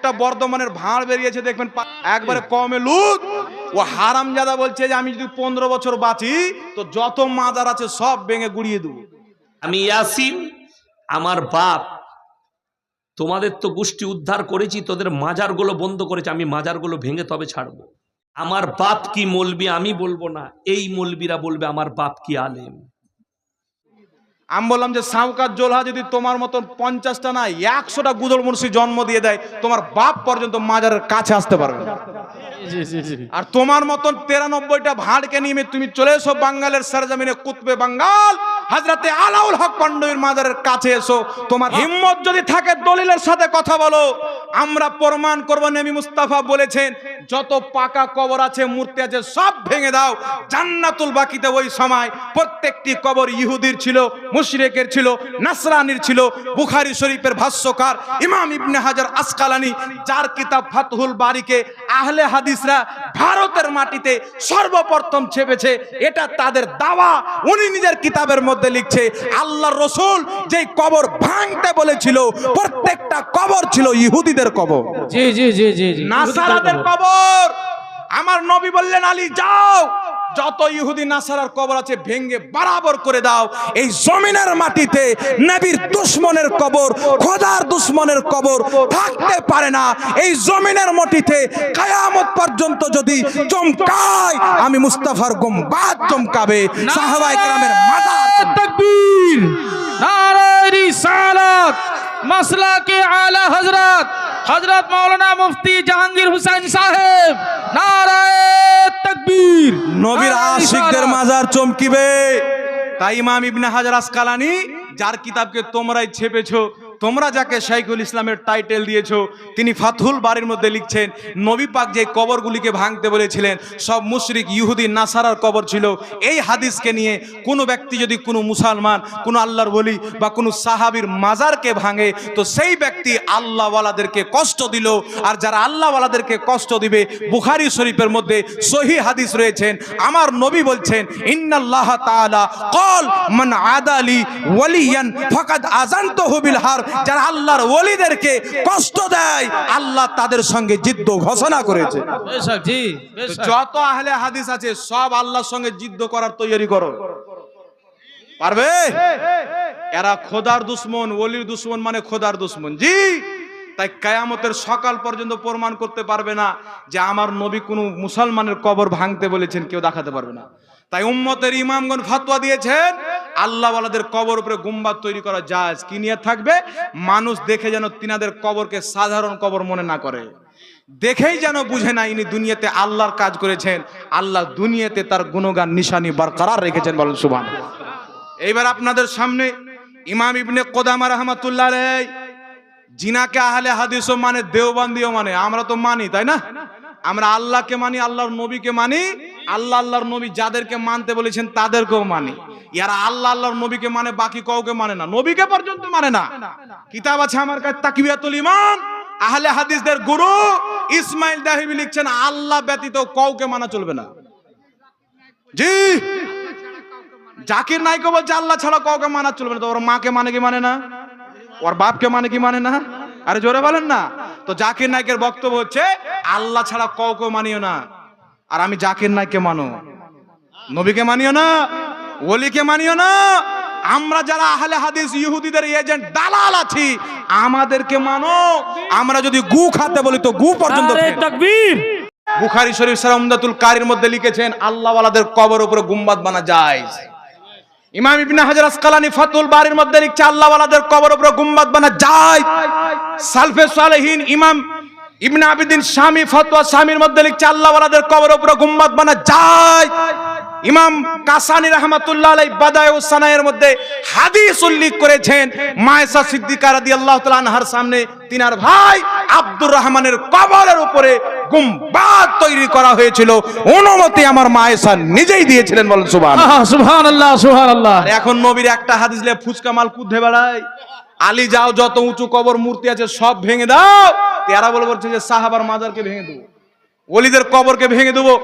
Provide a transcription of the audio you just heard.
একটা বর্ধমানের ভাঁড় বেরিয়েছে, দেখবেন একবারে কমে লুট ও হারামজাদা বলছে যে, আমি যদি পনেরো বছর বাঁচি, তো যত মাজার আছে সব ভেঙে গুড়িয়ে দেবো। আমি ইয়াসিন, আমার বাপ, তোমাদের তো গোষ্ঠী উদ্ধার করেছি, তোদের মাজারগুলো বন্ধ করেছি, আমি মাজারগুলো ভেঙে তবে ছাড়বো। আমার বাপ কি মলবি আমি বলব না, এই মলবিরা বলবে, আমার বাপ কি আলেম? আমি বললাম যে সাউকার জোলহা যদি তোমার মতন পঞ্চাশটা না একশোটা গুজল মুন্সি জন্ম দিয়ে দেয় তোমার বাপ পর্যন্ত মাজারের কাছে আসতে পারবে আর তোমার মতন তেরানব্বইটা ভাঁড়কে নিয়ে তুমি চলে এসো বাঙ্গালের সরজমিনে কুতবে বাঙ্গাল হাজরাতে আলাউল হক পান্ডবীর মাজারের কাছে এসো। তোমার হিম্মত যদি থাকে দলিলের সাথে কথা বলো। আমরা প্রমাণ করব, নবী মুস্তাফা বলেছেন, যত পাকা কবর আছে, মূর্তি আছে, সব ভেঙে দাও। জান্নাতুল বাকিতে ওই সময় প্রত্যেকটি কবর ইহুদির ছিল, মুশরিকের ছিল, নাসরানির ছিল, বুখারী শরীফের ভাষ্যকার ইমাম ইবনে হাজার আসকালানি, যার কিতাব ফাতহুল বারিকে আহলে হাদিসরা ভারতের মাটিতে সর্বপ্রথম ছেপেছে এটা তাদের দাওয়া। উনি নিজের কিতাবের মধ্যে লিখছে আল্লাহ রসুল যে কবর ভাঙতে বলেছিল প্রত্যেকটা কবর ছিল ইহুদিদের কবর। জি জি জি জি জি নাসারাদের কবর। আমার নবী বললেন আলী যাও। যত ইহুদি নাসারার কবর আছে ভেঙ্গে বরাবর করে দাও। এই জমিনের মাটিতে নবীর দুশ্মনের কবর খোদার দুশ্মনের কবর থাকতে পারে না। এই জমিনের মাটিতে কায়ামত পর্যন্ত যদি চমকায় আমি মুস্তাফার গম্বাদ চমকাবে। সাহাবায়ে کرامের তাকবীর নারে রিসালাত মাসলাকে আলা হযরত হযরত মাওলানা মুফতি জাহাঙ্গীর হুসাইন সাহেব নারায়ণ নবীর নবীর আশিকদের মাজার চমকিবে। তাই ইমাম ইবনে হাজার আসকালানি যার কিতাবকে তোমরাই ছেপেছো তোমরা যাকে শাইখুল ইসলামের টাইটেল দিয়েছ, তিনি ফাতহুল বাড়ির মধ্যে লিখছেন, নবী পাক যে কবরগুলিকে ভাঙতে বলেছিলেন, সব মুশরিক ইহুদি, নাসারার কবর ছিল। এই হাদিসকে নিয়ে কোনো ব্যক্তি যদি কোনো মুসলমান, কোনো আল্লাহর বলি বা কোনো সাহাবীর মাজারকে ভাঙে, তো সেই ব্যক্তি আল্লাহওয়ালাদেরকে কষ্ট দিল। আর যারা আল্লাহওয়ালাদেরকে কষ্ট দিবে, বুখারি শরীফের মধ্যে সহি হাদিস রয়েছেন, আমার নবী বলছেন, ইন্নাল্লাহ তাআলা কল মান আদালি ওয়ালিয়ান ফাকাদ আযানতুহু বিল হার। যারা আল্লাহর ওলিদেরকে কষ্ট দেয় আল্লাহ তাদের সঙ্গে জিদ্দ ঘোষণা করেছে। যত আহলে হাদিস আছে সব আল্লাহর সঙ্গে জিদ্দ করার তৈরি করো। পারবে? এরা খোদার দুশ্মন ওলির দুশ্মন মানে খোদার দুশ্মন। জি তাই কায়ামতের সকাল পর্যন্ত প্রমাণ করতে পারবে না যে আমার নবী কোনো মুসলমানের কবর ভাঙতে বলেছেন কেউ দেখাতে পারবে না। তাই উম্মতের ইমামগণ ফাতোয়া দিয়েছেন আল্লাহওয়ালাদের কবর উপরে গুম্বাদ তৈরি করা যায় কি নিয়ে থাকবে? মানুষ দেখে যেন তিনাদের কবরকে সাধারণ কবর মনে না করে। দেখেই যেন বুঝে না ইনি দুনিয়াতে আল্লাহর কাজ করেছেন, আল্লাহ দুনিয়াতে তার গুণগান, নিশানি বরকরার রেখেছেন বলেন সুবহান এইবার আপনাদের সামনে ইমাম ইবনে কোদামা রহমাতুল্লাহ জিনাকে আহলে হাদিসও মানে দেওবান্দিও মানে। আমরা তো মানি, তাই না? আমরা আল্লাহকে মানি, আল্লাহর নবীকে মানি, আল্লাহ আল্লাহর নবী যাদেরকে মানতে বলেছেন তাদেরকেও মানি। ইয়ারা আল্লাহ আল্লাহর নবীকে মানে বাকি কাউকে মানে না। নবীকে পর্যন্ত মানে না। কিতাব আছে আমার কাছে তাকবিয়াতুল ইমান আহলে হাদিসদের গুরু ইসমাইল দাহিবি লিখছেন, আল্লাহ ব্যতীত কাউকে মানা চলবে না। জি। জাকির নাইকে বলছে, আল্লাহ ছাড়া কাউকে মানা চলবে না। তো ওর মাকে মানে কি মানে না? ওর বাপকে মানে কি মানে না? আরে জোরে বলেন না। তো জাকির নাইকের বক্তব্য হচ্ছে, আল্লাহ ছাড়া কাউকে মানিও না। আর আমি জাকির নাইককে মানো। নবীকে মানিও না। ওলিকে মানিও না। আমরা যারা আহলে হাদিস ইহুদিদের এজেন্ট দালাল আছি আমাদেরকে মানো। আমরা যদি গু খাতে বলি তো গু পর্যন্ত তাকবীর। বুখারী শরীফ সালামদাতুল কারির মধ্যে লিখেছেন আল্লাহওয়ালাদের কবর উপরে গুম্বাদ বানা যায়। ইমাম ইবনে হাজার আসকালানি ফাতুল বারির মধ্যে লিখছে আল্লাহওয়ালাদের কবর উপরে গুম্বাদ বানা যায়। সালফে সালেহীন ইমাম ইবনে আবিদিন স্বামী ফতোয়া স্বামীর মধ্যে লিখছে আল্লাহওয়ালাদের কবর উপরে গুম্বাদ বানা যায়। ইমাম কাসানি রহমাতুল্লাহ আলাই বাদায় সানায়ের মধ্যে হাদিস উল্লেখ করেছেন। মায়েসা সিদ্দিকা রাদি আল্লাহ তালানহার সামনে তিনার ভাই আব্দুর রহমানের কবরের উপরে গুম্বাদ তৈরি করা হয়েছিল। অনুমতি আমার মায়েসা নিজেই দিয়েছিলেন বলেন সুবহান সুবহান আল্লাহ সুবহান আল্লাহ এখন নবীর একটা হাদিস লে ফুচকা মাল কুদ্ধে বেড়ায়। আলী যাও যত উঁচু কবর মূর্তি আছে সব ভেঙে দাও। তেরা বলে বলছে যে সাহাবার মাদারকে ভেঙে দেবো। ওলিদের কবরকে ভেঙে দেবো।